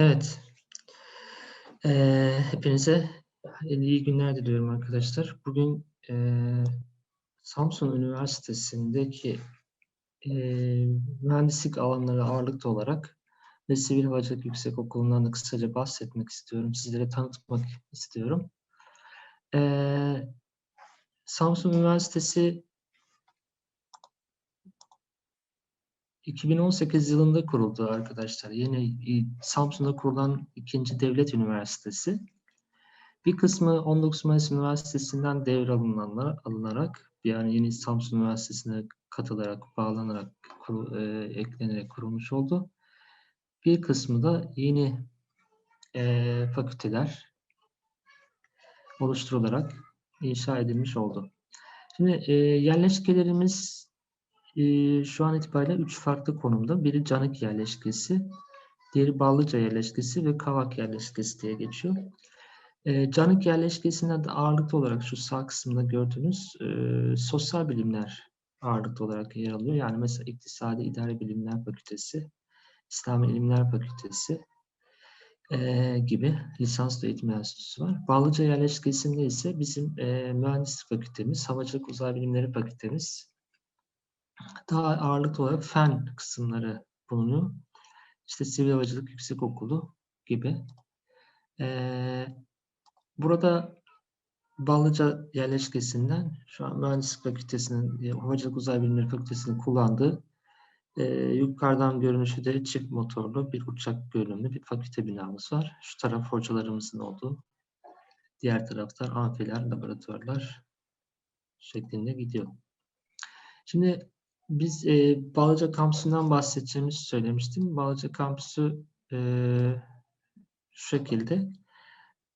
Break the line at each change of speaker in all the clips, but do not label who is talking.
Evet. Ee, hepinize iyi günler diliyorum arkadaşlar. Bugün e, Samsun Üniversitesi'ndeki e, mühendislik alanları ağırlıklı olarak ve Sivil Havacılık Yüksekokulu'ndan da kısaca bahsetmek istiyorum. Sizlere tanıtmak istiyorum. Ee, Samsun Üniversitesi 2018 yılında kuruldu arkadaşlar. Yeni Samsun'da kurulan ikinci devlet üniversitesi. Bir kısmı 19 Mayıs Üniversitesi'nden devralınanlar alınarak yani yeni Samsun Üniversitesi'ne katılarak, bağlanarak, kur, e, eklenerek kurulmuş oldu. Bir kısmı da yeni e, fakülteler oluşturularak inşa edilmiş oldu. Şimdi e, yerleşkelerimiz e, şu an itibariyle üç farklı konumda. Biri Canık yerleşkesi, diğeri Ballıca yerleşkesi ve Kavak yerleşkesi diye geçiyor. E, Canık yerleşkesinde de ağırlıklı olarak şu sağ kısımda gördüğünüz e, sosyal bilimler ağırlıklı olarak yer alıyor. Yani mesela İktisadi İdari Bilimler Fakültesi, İslami İlimler Fakültesi e, gibi lisanslı eğitim enstitüsü var. Ballıca yerleşkesinde ise bizim e, mühendislik fakültemiz, havacılık uzay bilimleri fakültemiz, daha ağırlıklı olarak fen kısımları bulunuyor. İşte Sivil Havacılık Yüksekokulu gibi. Ee, burada Ballıca yerleşkesinden şu an Mühendislik Fakültesi'nin, Havacılık Uzay Bilimleri Fakültesi'nin kullandığı e, yukarıdan görünüşü de çift motorlu bir uçak görünümlü bir fakülte binamız var. Şu taraf hocalarımızın olduğu. Diğer taraftan amfiler, laboratuvarlar şeklinde gidiyor. Şimdi biz e, Bağlıca Kampüsü'nden bahsedeceğimizi söylemiştim. Bağlıca Kampüsü e, şu şekilde.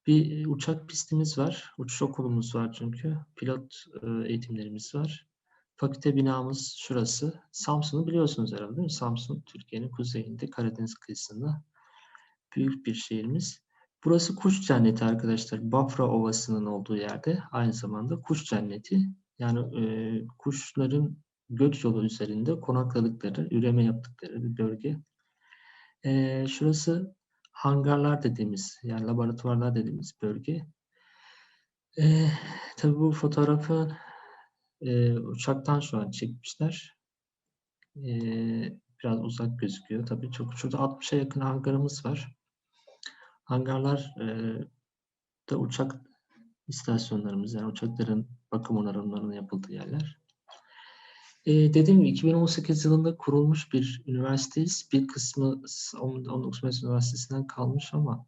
Bir uçak pistimiz var. Uçuş okulumuz var çünkü. Pilot e, eğitimlerimiz var. Fakülte binamız şurası. Samsun'u biliyorsunuz herhalde değil mi? Samsun, Türkiye'nin kuzeyinde, Karadeniz kıyısında. Büyük bir şehrimiz. Burası kuş cenneti arkadaşlar. Bafra Ovası'nın olduğu yerde. Aynı zamanda kuş cenneti. Yani e, kuşların göç yolu üzerinde konakladıkları, üreme yaptıkları bir bölge. Ee, şurası hangarlar dediğimiz, yani laboratuvarlar dediğimiz bölge. Ee, tabii bu fotoğrafı e, uçaktan şu an çekmişler. Ee, biraz uzak gözüküyor. Tabii çok şurada 60'a yakın hangarımız var. Hangarlar e, da uçak istasyonlarımız, yani uçakların bakım onarımlarının yapıldığı yerler. E, dediğim gibi 2018 yılında kurulmuş bir üniversiteyiz. Bir kısmı 19 Mayıs Üniversitesi'nden kalmış ama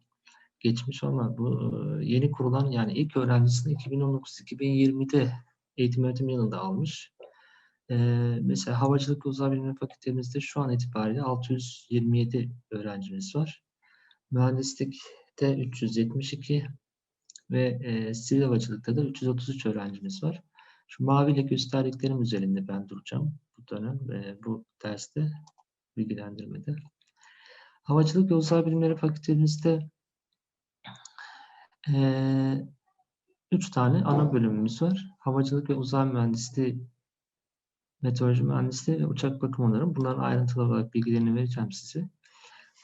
geçmiş ama bu yeni kurulan yani ilk öğrencisini 2019-2020'de eğitim öğretim yılında almış. E, mesela Havacılık ve Uzay Bilimleri Fakültemizde şu an itibariyle 627 öğrencimiz var. Mühendislikte 372 ve e, sivil havacılıkta da 333 öğrencimiz var. Şu maviyle gösterdiklerim üzerinde ben duracağım bu dönem e, bu derste bilgilendirmede. Havacılık ve Bilimleri Fakültemizde e, üç tane ana bölümümüz var. Havacılık ve Uzay Mühendisliği, Meteoroloji Mühendisliği ve Uçak Bakım Onarım. Bunların ayrıntılı olarak bilgilerini vereceğim size.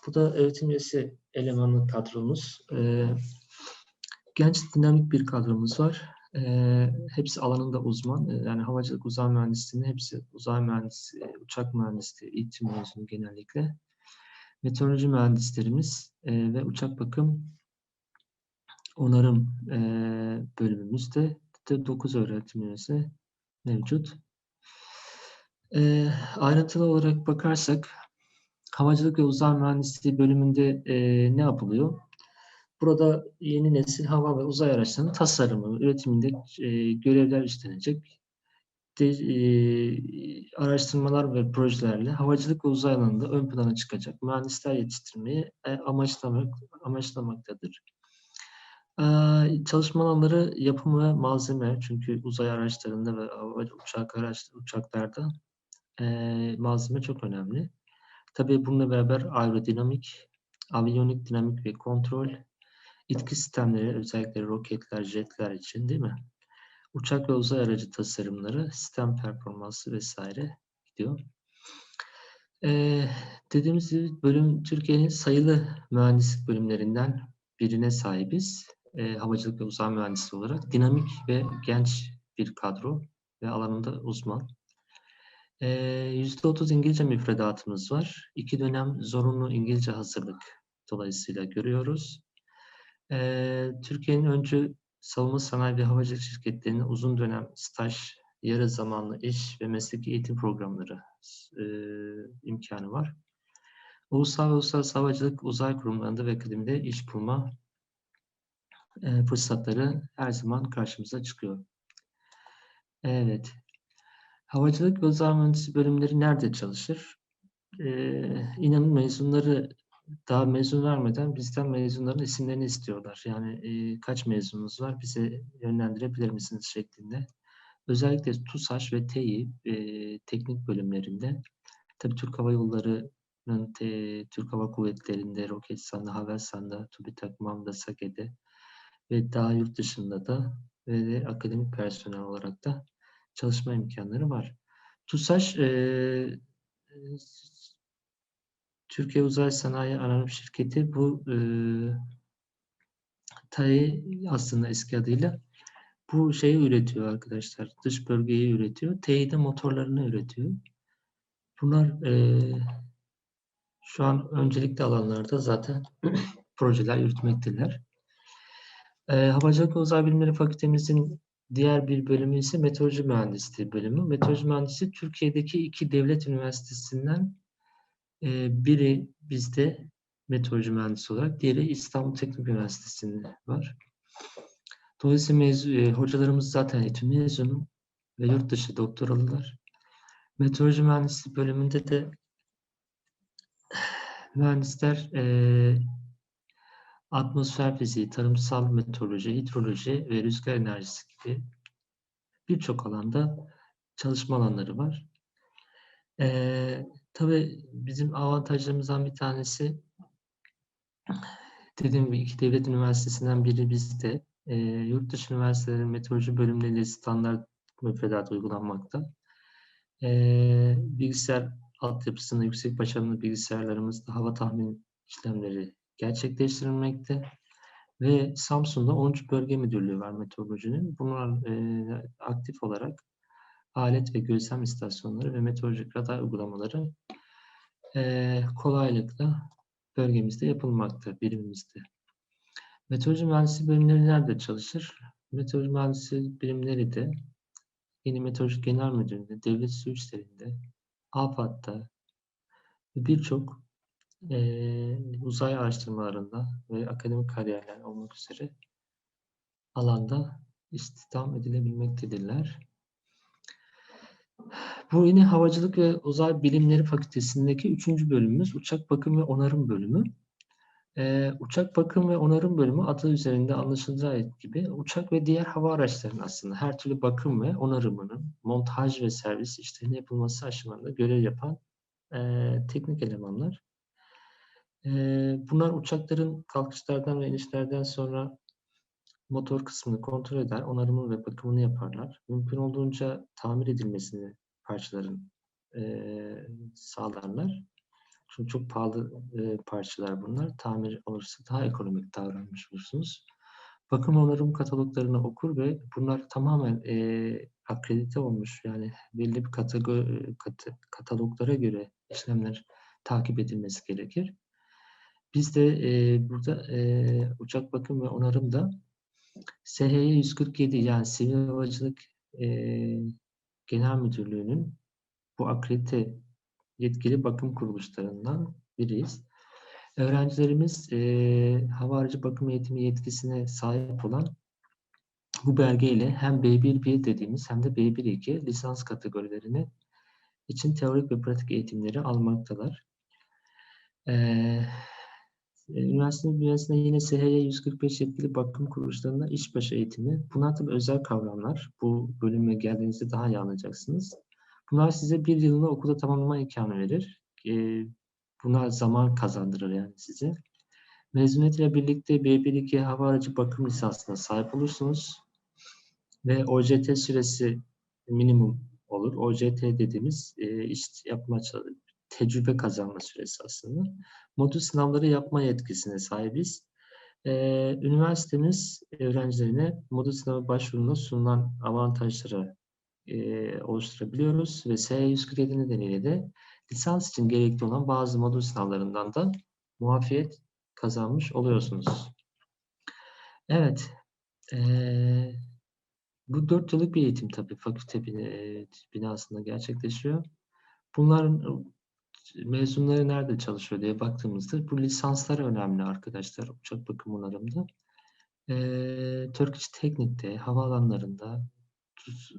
Bu da öğretim üyesi elemanlı kadromuz. E, genç dinamik bir kadromuz var. E, hepsi alanında uzman. E, yani havacılık uzay mühendisliğinde hepsi uzay mühendisi, uçak mühendisliği, eğitim mezunu genellikle. Meteoroloji mühendislerimiz e, ve uçak bakım onarım e, bölümümüzde de 9 öğretim üyesi mevcut. E, ayrıntılı olarak bakarsak havacılık ve uzay mühendisliği bölümünde e, ne yapılıyor? Burada yeni nesil hava ve uzay araçlarının tasarımı, üretiminde e, görevler üstlenecek. De, e, araştırmalar ve projelerle havacılık ve uzay alanında ön plana çıkacak mühendisler yetiştirmeyi e, amaçlamak, amaçlamaktadır. E, çalışma alanları yapım ve malzeme çünkü uzay araçlarında ve uçak araç, uçaklarda e, malzeme çok önemli. Tabii bununla beraber aerodinamik, aviyonik dinamik ve kontrol, İtki sistemleri özellikle roketler, jetler için değil mi? Uçak ve uzay aracı tasarımları, sistem performansı vesaire gidiyor. Ee, dediğimiz gibi bölüm Türkiye'nin sayılı mühendislik bölümlerinden birine sahibiz. Ee, havacılık ve uzay mühendisi olarak dinamik ve genç bir kadro ve alanında uzman. Ee, %30 İngilizce müfredatımız var. İki dönem zorunlu İngilizce hazırlık dolayısıyla görüyoruz. Ee, Türkiye'nin öncü savunma sanayi ve havacılık şirketlerinin uzun dönem staj, yarı zamanlı iş ve mesleki eğitim programları e, imkanı var. Ulusal ve uluslararası havacılık uzay kurumlarında ve akademide iş bulma e, fırsatları her zaman karşımıza çıkıyor. Evet. Havacılık ve uzay mühendisi bölümleri nerede çalışır? Ee, inanın mezunları daha mezun vermeden bizden mezunların isimlerini istiyorlar. Yani e, kaç mezununuz var bize yönlendirebilir misiniz şeklinde. Özellikle TUSAŞ ve TEİ e, teknik bölümlerinde tabii Türk Hava Yolları'nın te, Türk Hava Kuvvetleri'nde, Roketsan'da, Havelsan'da, TÜBİTAK, MAM'da, SAGE'de ve daha yurt dışında da ve de akademik personel olarak da çalışma imkanları var. TUSAŞ e, Türkiye Uzay Sanayi Anonim Şirketi bu e, TAI aslında eski adıyla bu şeyi üretiyor arkadaşlar. Dış bölgeyi üretiyor. TEİ de motorlarını üretiyor. Bunlar e, şu an öncelikli alanlarda zaten projeler yürütmekteler. E, Havacılık Uzay Bilimleri Fakültemizin diğer bir bölümü ise Meteoroloji Mühendisliği bölümü. Meteoroloji Mühendisliği Türkiye'deki iki devlet üniversitesinden e, biri bizde meteoroloji mühendisi olarak, diğeri İstanbul Teknik Üniversitesi'nde var. Dolayısıyla mezun, e, hocalarımız zaten eğitim mezunu ve yurt dışı doktoralılar. Meteoroloji mühendisliği bölümünde de mühendisler e, atmosfer fiziği, tarımsal meteoroloji, hidroloji ve rüzgar enerjisi gibi birçok alanda çalışma alanları var. E, tabii bizim avantajlarımızdan bir tanesi dediğim gibi iki devlet üniversitesinden biri bizde. E, yurt dışı üniversitelerin meteoroloji bölümleriyle standart müfredat uygulanmakta. E, bilgisayar altyapısında yüksek başarılı bilgisayarlarımızda hava tahmin işlemleri gerçekleştirilmekte. Ve Samsun'da 13 bölge müdürlüğü var meteorolojinin. Bunlar e, aktif olarak alet ve gözlem istasyonları ve meteorolojik radar uygulamaları e, kolaylıkla bölgemizde yapılmakta, birimimizde. Meteoroloji mühendisliği bölümleri nerede çalışır? Meteoroloji mühendisliği birimleri de Yeni Meteoroloji Genel Müdürlüğü'nde, devlet su işlerinde, AFAD'da birçok e, uzay araştırmalarında ve akademik kariyerler olmak üzere alanda istihdam edilebilmektedirler. Bu yine Havacılık ve Uzay Bilimleri Fakültesindeki üçüncü bölümümüz Uçak Bakım ve Onarım Bölümü. Ee, uçak bakım ve onarım bölümü adı üzerinde anlaşılacağı gibi uçak ve diğer hava araçlarının aslında her türlü bakım ve onarımının montaj ve servis işlerinin yapılması aşamasında görev yapan e, teknik elemanlar. E, bunlar uçakların kalkışlardan ve inişlerden sonra motor kısmını kontrol eder, onarımını ve bakımını yaparlar. Mümkün olduğunca tamir edilmesini parçaların e, sağlarlar. Çünkü çok pahalı e, parçalar bunlar. Tamir olursa daha ekonomik davranmış olursunuz. Bakım onarım kataloglarını okur ve bunlar tamamen e, akredite olmuş. Yani belli bir kategori, kat, kataloglara göre işlemler takip edilmesi gerekir. Biz de e, burada e, uçak bakım ve onarımda SHY 147 yani Sivil Havacılık e, Genel Müdürlüğü'nün bu akredite yetkili bakım kuruluşlarından biriyiz. Öğrencilerimiz e, hava aracı bakım eğitimi yetkisine sahip olan bu belgeyle hem B1-1 dediğimiz hem de B1-2 lisans kategorilerini için teorik ve pratik eğitimleri almaktalar. Ee, üniversite bünyesinde yine SHY 145 yetkili bakım kuruluşlarında işbaşı eğitimi. Bunlar tabii özel kavramlar. Bu bölüme geldiğinizde daha iyi anlayacaksınız. Bunlar size bir yılını okulda tamamlama imkanı verir. E, bunlar zaman kazandırır yani size. Mezuniyet ile birlikte B1-2 hava aracı bakım lisansına sahip olursunuz. Ve OJT süresi minimum olur. OJT dediğimiz e, iş yapma tecrübe kazanma süresi aslında. Modül sınavları yapma yetkisine sahibiz. Ee, üniversitemiz öğrencilerine modül sınavı başvurunda sunulan avantajları e, oluşturabiliyoruz ve S147 nedeniyle de lisans için gerekli olan bazı modül sınavlarından da muafiyet kazanmış oluyorsunuz. Evet. eee, bu dört yıllık bir eğitim tabii fakülte binasında gerçekleşiyor. Bunların mezunları nerede çalışıyor diye baktığımızda bu lisanslar önemli arkadaşlar uçak bakım onarımda. Eee Turkish Teknik'te, havaalanlarında, Tuz,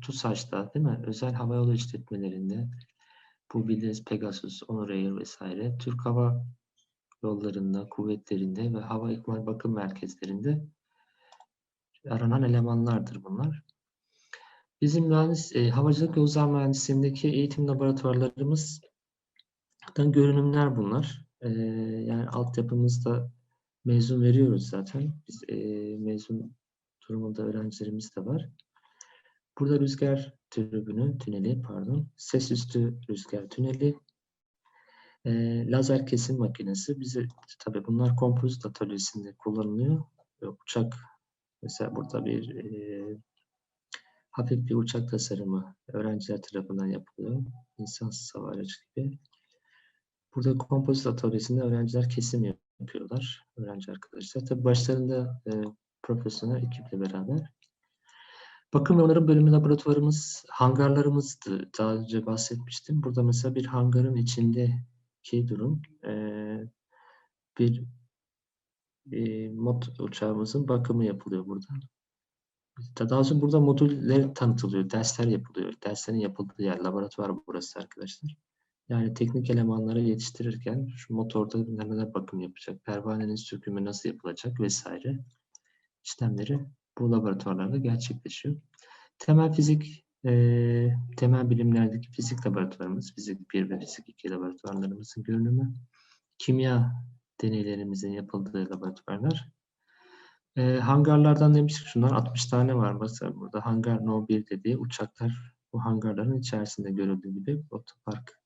TUSAŞ'ta değil mi? Özel havayolu işletmelerinde bu bildiğiniz Pegasus, Honor Air vesaire Türk Hava Yollarında, kuvvetlerinde ve hava ikmal bakım merkezlerinde aranan elemanlardır bunlar. Bizim mühendis, e, havacılık uzay mühendisliğindeki eğitim laboratuvarlarımızdan görünümler bunlar. E, yani altyapımızda mezun veriyoruz zaten. Biz e, mezun durumunda öğrencilerimiz de var. Burada rüzgar tribünü, tüneli pardon, ses üstü rüzgar tüneli, e, lazer kesim makinesi. Bize tabii bunlar kompozit atölyesinde kullanılıyor. Ve uçak mesela burada bir e, hafif bir uçak tasarımı öğrenciler tarafından yapılıyor. İnsansız hava aracı gibi. Burada kompozit atölyesinde öğrenciler kesim yapıyorlar. Öğrenci arkadaşlar. Tabii başlarında e, profesyonel ekiple beraber. Bakım ve onarım bölümü laboratuvarımız, hangarlarımızdı. Daha önce bahsetmiştim. Burada mesela bir hangarın içindeki durum. e, bir e, mod uçağımızın bakımı yapılıyor burada. Daha doğrusu burada modüller tanıtılıyor, dersler yapılıyor. Derslerin yapıldığı yer, laboratuvar burası arkadaşlar. Yani teknik elemanları yetiştirirken şu motorda neler bakım yapacak, pervanenin sökümü nasıl yapılacak vesaire işlemleri bu laboratuvarlarda gerçekleşiyor. Temel fizik, e, temel bilimlerdeki fizik laboratuvarımız, fizik 1 ve fizik 2 laboratuvarlarımızın görünümü. Kimya deneylerimizin yapıldığı laboratuvarlar. E, hangarlardan demiştik şunlar 60 tane var. Mesela burada hangar No 1 dediği uçaklar bu hangarların içerisinde görüldüğü gibi otopark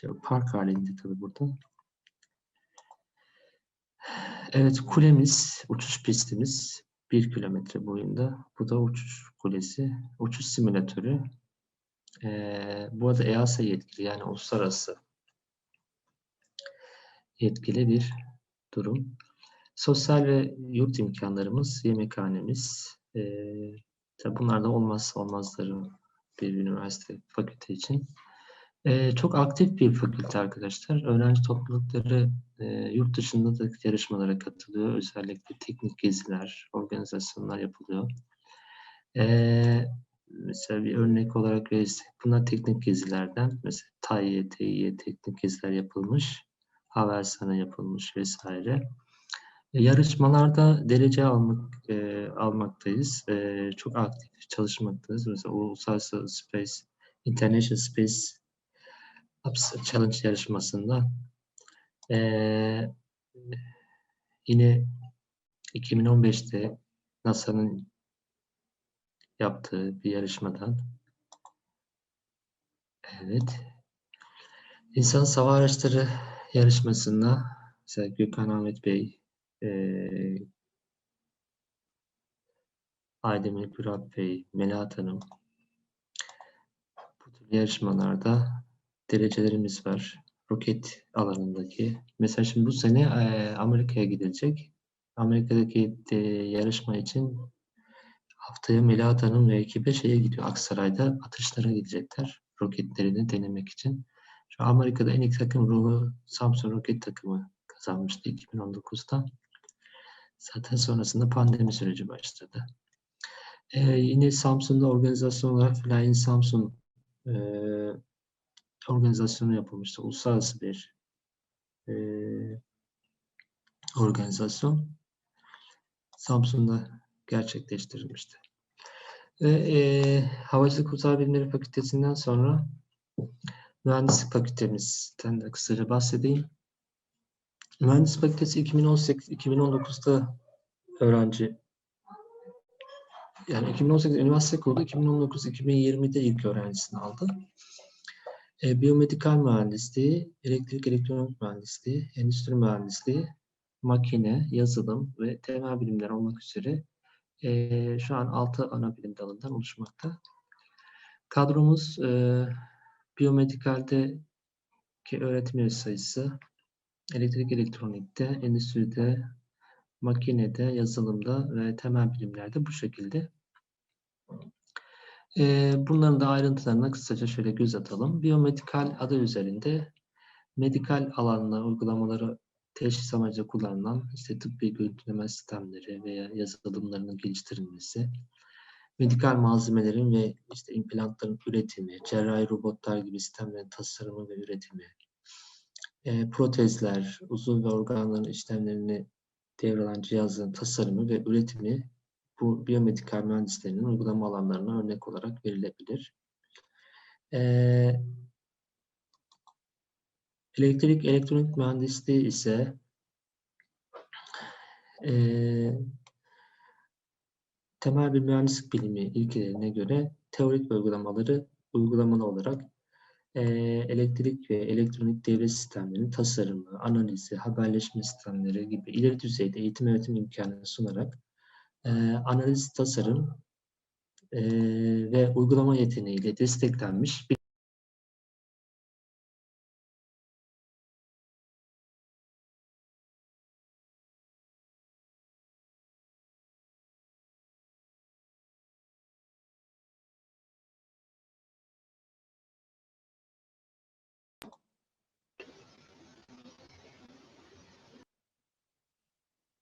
şey, park halinde tabii burada. Evet kulemiz, uçuş pistimiz 1 kilometre boyunda. Bu da uçuş kulesi, uçuş simülatörü. Ee, bu arada EASA yetkili yani uluslararası yetkili bir durum. Sosyal ve yurt imkanlarımız, yemekhanemiz. Ee, tabii bunlar da olmazsa olmazları bir üniversite fakülte için. Ee, çok aktif bir fakülte arkadaşlar. Öğrenci toplulukları e, yurt dışında da yarışmalara katılıyor. Özellikle teknik geziler, organizasyonlar yapılıyor. Ee, mesela bir örnek olarak verirsek, bunlar teknik gezilerden. Mesela TAİ'ye, Tİ'ye teknik geziler yapılmış. Havelsan'a yapılmış vesaire. E, Yarışmalarda derece almak e, almaktayız. E, çok aktif çalışmaktayız. Mesela Uluslararası Space, International Space Apps Challenge yarışmasında. E, yine 2015'te NASA'nın yaptığı bir yarışmadan. Evet. İnsan Hava Araçları yarışmasında mesela Gökhan Ahmet Bey eee Aydemir Gürat Bey, Melahat Hanım bu tür yarışmalarda derecelerimiz var. Roket alanındaki. Mesela şimdi bu sene Amerika'ya gidilecek. Amerika'daki yarışma için haftaya Melahat Hanım ve ekibi şeye gidiyor. Aksaray'da atışlara gidecekler. Roketlerini denemek için. Şu Amerika'da en iyi takım ruhu Samsun Roket takımı kazanmıştı 2019'da. Zaten sonrasında pandemi süreci başladı. Ee, yine Samsun'da organizasyon olarak Flying Samsun e, organizasyonu yapılmıştı. Uluslararası bir e, organizasyon. Samsun'da gerçekleştirilmişti. Ve e, Havacılık Uzay Bilimleri Fakültesinden sonra Mühendislik Fakültemizden de kısaca bahsedeyim. Mühendislik Fakültesi 2018-2019'da öğrenci yani 2018 üniversite kurdu, 2019-2020'de ilk öğrencisini aldı. E, biyomedikal mühendisliği, elektrik elektronik mühendisliği, endüstri mühendisliği, makine, yazılım ve temel bilimler olmak üzere e, şu an 6 ana bilim dalından oluşmakta. Kadromuz e, biyomedikalde ki öğretim üyesi sayısı, elektrik elektronikte, endüstride, makinede, yazılımda ve temel bilimlerde bu şekilde. Bunların da ayrıntılarına kısaca şöyle göz atalım. Biyomedikal adı üzerinde medikal alanına uygulamaları teşhis amacıyla kullanılan işte tıbbi görüntüleme sistemleri veya yazılımlarının geliştirilmesi, medikal malzemelerin ve işte implantların üretimi, cerrahi robotlar gibi sistemlerin tasarımı ve üretimi, protezler, uzuv ve organların işlemlerini devralan cihazların tasarımı ve üretimi bu biyomedikal mühendislerinin uygulama alanlarına örnek olarak verilebilir. Ee, elektrik elektronik mühendisliği ise e, temel bir mühendislik bilimi ilkelerine göre teorik ve uygulamaları uygulamalı olarak e, elektrik ve elektronik devre sistemlerinin tasarımı, analizi, haberleşme sistemleri gibi ileri düzeyde eğitim öğretim imkanı sunarak e, analiz, tasarım e, ve uygulama yeteneğiyle desteklenmiş bir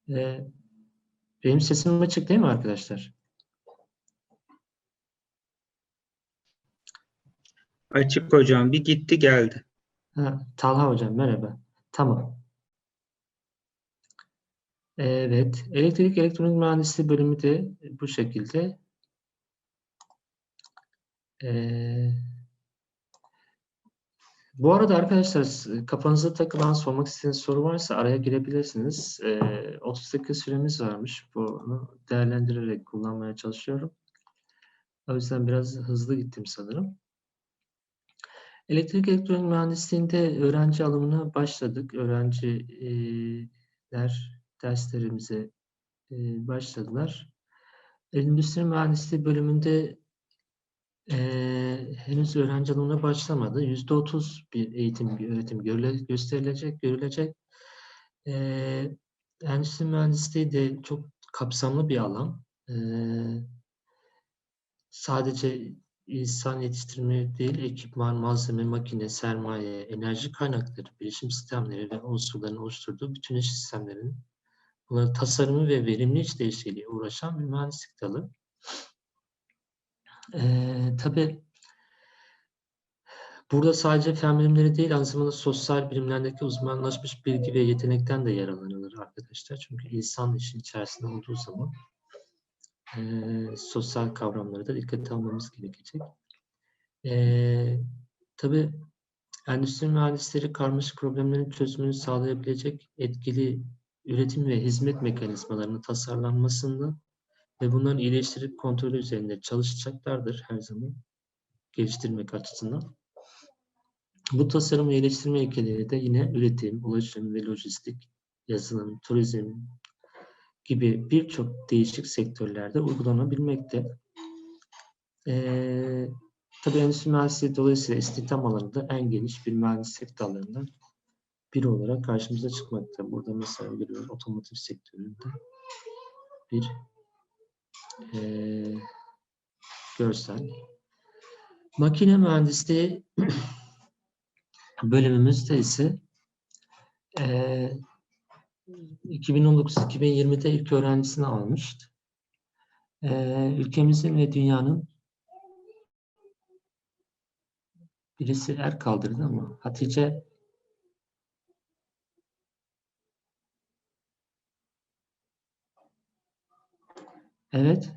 e, benim sesim açık değil mi arkadaşlar?
Açık hocam. Bir gitti geldi.
Ha, Talha hocam merhaba. Tamam. Evet, elektrik elektronik mühendisliği bölümü de bu şekilde. Ee, bu arada arkadaşlar kafanıza takılan sormak istediğiniz soru varsa araya girebilirsiniz. Ee, 30 dakika süremiz varmış. Bunu değerlendirerek kullanmaya çalışıyorum. O yüzden biraz hızlı gittim sanırım. Elektrik elektronik mühendisliğinde öğrenci alımına başladık. Öğrenciler derslerimize e, başladılar. Endüstri mühendisliği bölümünde e, henüz öğrenci alımına başlamadı. Yüzde otuz bir eğitim, bir öğretim gösterilecek, görülecek. E, endüstri mühendisliği de çok kapsamlı bir alan. E, sadece insan yetiştirme değil, ekipman, malzeme, makine, sermaye, enerji kaynakları, bilişim sistemleri ve unsurların oluşturduğu bütün sistemlerin bunların tasarımı ve verimli işleyişiyle uğraşan bir mühendislik dalı. Tabii burada sadece fen bilimleri değil, aynı zamanda sosyal bilimlerdeki uzmanlaşmış bilgi ve yetenekten de yararlanılır arkadaşlar. Çünkü insan işin içerisinde olduğu zaman eee, sosyal kavramları da dikkate almamız gerekecek. Eee tabii endüstri mühendisleri karmaşık problemlerin çözümünü sağlayabilecek etkili üretim ve hizmet mekanizmalarının tasarlanmasında ve bunların iyileştirip kontrolü üzerinde çalışacaklardır her zaman geliştirmek açısından. Bu tasarım iyileştirme ilkeleri de yine üretim, ulaşım ve lojistik, yazılım, turizm gibi birçok değişik sektörlerde uygulanabilmekte. Ee, tabii endüstri mühendisliği dolayısıyla istihdam alanında en geniş bir mühendislik dallarından biri olarak karşımıza çıkmakta. Burada mesela görüyoruz otomotiv sektöründe bir eee, görsel. Makine mühendisliği bölümümüzde ise eee 2019-2020'de ilk öğrencisini almıştı. Eee, ülkemizin ve dünyanın birisi er kaldırdı ama Hatice evet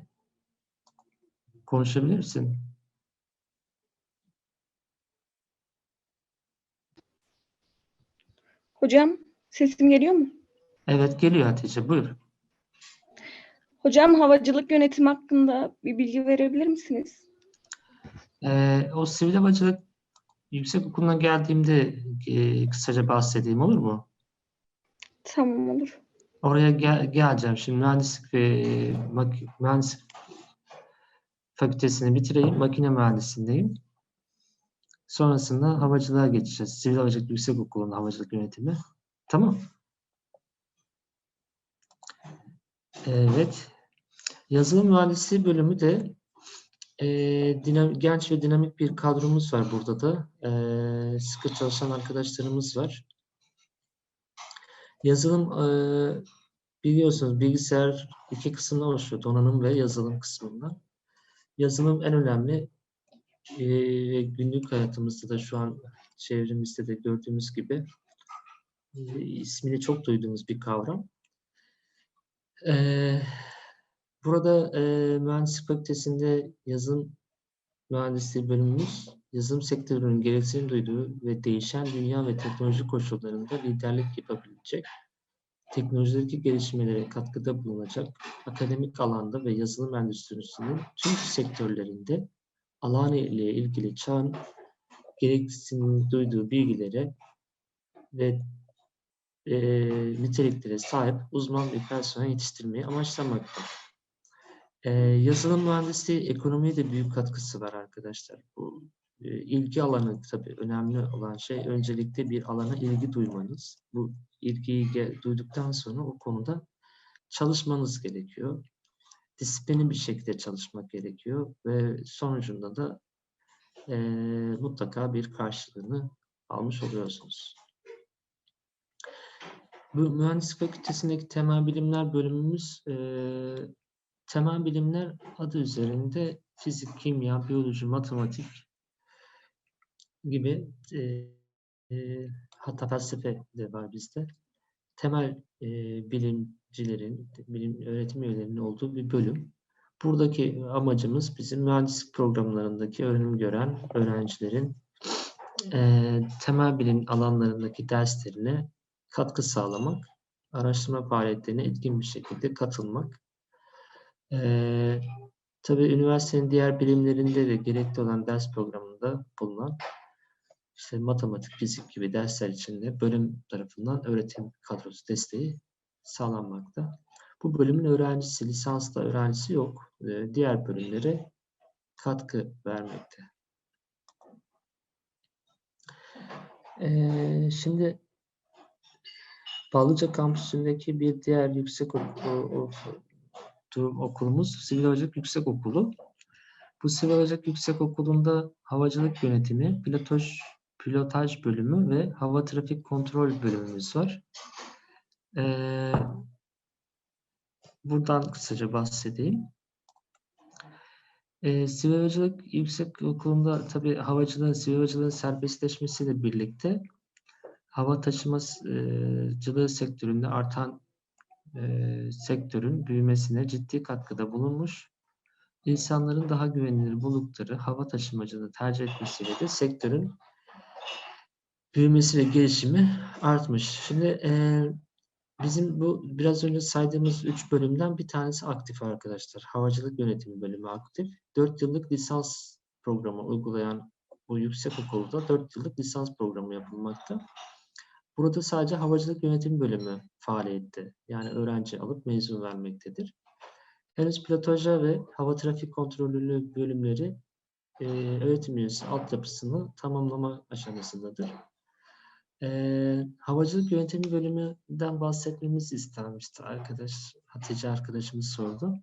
konuşabilir misin?
Hocam sesim geliyor mu?
Evet geliyor Hatice buyur.
Hocam havacılık yönetimi hakkında bir bilgi verebilir misiniz?
Ee, o sivil havacılık yüksek okuluna geldiğimde e, kısaca bahsedeyim olur mu?
Tamam olur.
Oraya gel- geleceğim. Şimdi mühendislik ve mak- mühendislik fakültesini bitireyim. Makine mühendisindeyim. Sonrasında havacılığa geçeceğiz. Sivil Havacılık Yüksek Okulu'nun havacılık yönetimi. Tamam. Evet. Yazılım mühendisliği bölümü de e, dinam- genç ve dinamik bir kadromuz var burada da. E, sıkı çalışan arkadaşlarımız var. Yazılım e, biliyorsunuz bilgisayar iki kısımdan oluşuyor. Donanım ve yazılım kısmından. Yazılım en önemli e, ve günlük hayatımızda da şu an çevremizde de gördüğümüz gibi e, ismini çok duyduğumuz bir kavram. E, burada e, mühendislik fakültesinde yazılım mühendisliği bölümümüz yazılım sektörünün gereksinim duyduğu ve değişen dünya ve teknoloji koşullarında liderlik yapabilecek, teknolojideki gelişmelere katkıda bulunacak, akademik alanda ve yazılım endüstrisinin tüm sektörlerinde alan ile ilgili çağın gereksinim duyduğu bilgilere ve e, niteliklere sahip uzman bir personel yetiştirmeyi amaçlamakta. Ee, yazılım mühendisliği ekonomiye de büyük katkısı var arkadaşlar. Bu e, ilgi alanı tabii önemli olan şey öncelikle bir alana ilgi duymanız. Bu ilgiyi duyduktan sonra o konuda çalışmanız gerekiyor. Disiplini bir şekilde çalışmak gerekiyor ve sonucunda da e, mutlaka bir karşılığını almış oluyorsunuz. Bu mühendislik fakültesindeki temel bilimler bölümümüz e, temel bilimler adı üzerinde fizik, kimya, biyoloji, matematik gibi e, e, hatta felsefe de var bizde. Temel e, bilimcilerin, bilim öğretim üyelerinin olduğu bir bölüm. Buradaki amacımız bizim mühendislik programlarındaki öğrenim gören öğrencilerin e, temel bilim alanlarındaki derslerine katkı sağlamak, araştırma faaliyetlerine etkin bir şekilde katılmak. Ee, tabii üniversitenin diğer bilimlerinde de gerekli olan ders programında bulunan işte matematik, fizik gibi dersler için de bölüm tarafından öğretim kadrosu desteği sağlanmakta. Bu bölümün öğrencisi, lisanslı öğrencisi yok. Diğer bölümlere katkı vermekte. Ee, şimdi Ballıca kampüsündeki bir diğer yüksek durum okulumuz Sivil Havacılık Yüksek Okulu. Bu Sivil Havacılık Yüksek Okulu'nda havacılık yönetimi, pilotaj, pilotaj bölümü ve hava trafik kontrol bölümümüz var. Ee, buradan kısaca bahsedeyim. Ee, Sivil Havacılık Yüksek Okulu'nda tabii havacılığın, sivil havacılığın serbestleşmesiyle birlikte hava taşımacılığı sektöründe artan e, sektörün büyümesine ciddi katkıda bulunmuş. İnsanların daha güvenilir buldukları hava taşımacılığını tercih etmesiyle de sektörün büyümesi ve gelişimi artmış. Şimdi e, bizim bu biraz önce saydığımız üç bölümden bir tanesi aktif arkadaşlar. Havacılık yönetimi bölümü aktif. Dört yıllık lisans programı uygulayan bu yüksek okulda dört yıllık lisans programı yapılmakta. Burada sadece havacılık yönetim bölümü faaliyette. Yani öğrenci alıp mezun vermektedir. Henüz pilotaja ve hava trafik kontrolü bölümleri e, öğretim üyesi altyapısını tamamlama aşamasındadır. E, havacılık yönetimi bölümünden bahsetmemizi istenmişti arkadaş. Hatice arkadaşımız sordu.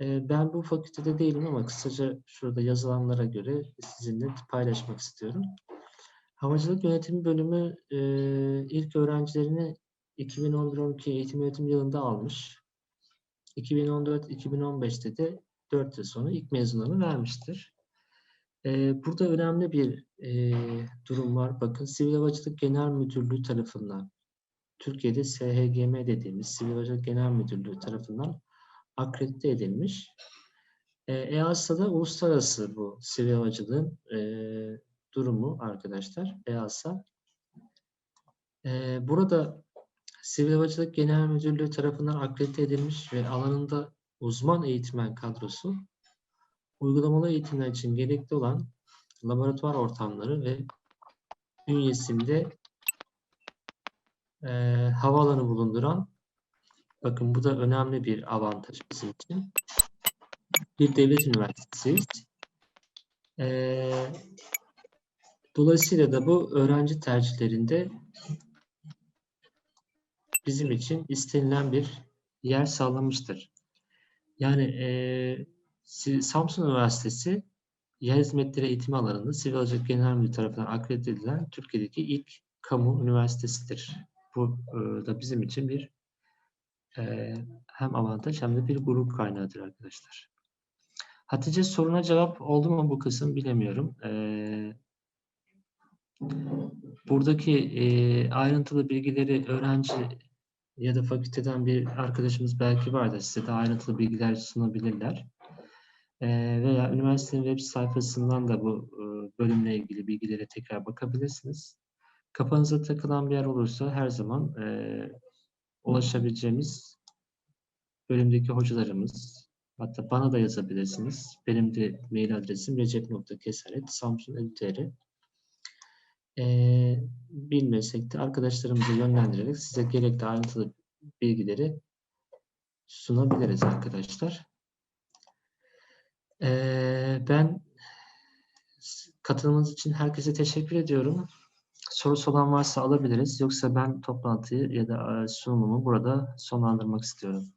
E, ben bu fakültede değilim ama kısaca şurada yazılanlara göre sizinle paylaşmak istiyorum. Havacılık Yönetimi Bölümü e, ilk öğrencilerini 2011-12 eğitim öğretim yılında almış. 2014-2015'te de 4 yıl sonra ilk mezunlarını vermiştir. Burada önemli bir durum var. Bakın Sivil Havacılık Genel Müdürlüğü tarafından Türkiye'de SHGM dediğimiz Sivil Havacılık Genel Müdürlüğü tarafından akredite edilmiş. E, EASA'da uluslararası bu sivil havacılığın durumu arkadaşlar EASA. Burada Sivil Havacılık Genel Müdürlüğü tarafından akredite edilmiş ve alanında uzman eğitmen kadrosu uygulamalı eğitimler için gerekli olan laboratuvar ortamları ve bünyesinde eee havaalanı bulunduran bakın bu da önemli bir avantaj bizim için. Bir devlet üniversitesiyiz. Eee, dolayısıyla da bu öğrenci tercihlerinde bizim için istenilen bir yer sağlamıştır. Yani Si- Samsun Üniversitesi Yer Hizmetleri Eğitimi alanında Sivil Havacılık Genel Müdürlüğü tarafından akredite edilen Türkiye'deki ilk kamu üniversitesidir. Bu eee, da bizim için bir eee, hem avantaj hem de bir gurur kaynağıdır arkadaşlar. Hatice soruna cevap oldu mu bu kısım bilemiyorum. Eee, buradaki ayrıntılı bilgileri öğrenci ya da fakülteden bir arkadaşımız belki vardır. Size de ayrıntılı bilgiler sunabilirler. Veya üniversitenin web sayfasından da bu bölümle ilgili bilgilere tekrar bakabilirsiniz. Kafanıza takılan bir yer olursa her zaman ulaşabileceğimiz bölümdeki hocalarımız, hatta bana da yazabilirsiniz. Benim de mail adresim recep.kesaret.samsun.edu.tr Eee bilmesek de arkadaşlarımızı yönlendirerek size gerekli ayrıntılı bilgileri sunabiliriz arkadaşlar. Ben katılımınız için herkese teşekkür ediyorum. Sorusu olan varsa alabiliriz. Yoksa ben toplantıyı ya da sunumumu burada sonlandırmak istiyorum.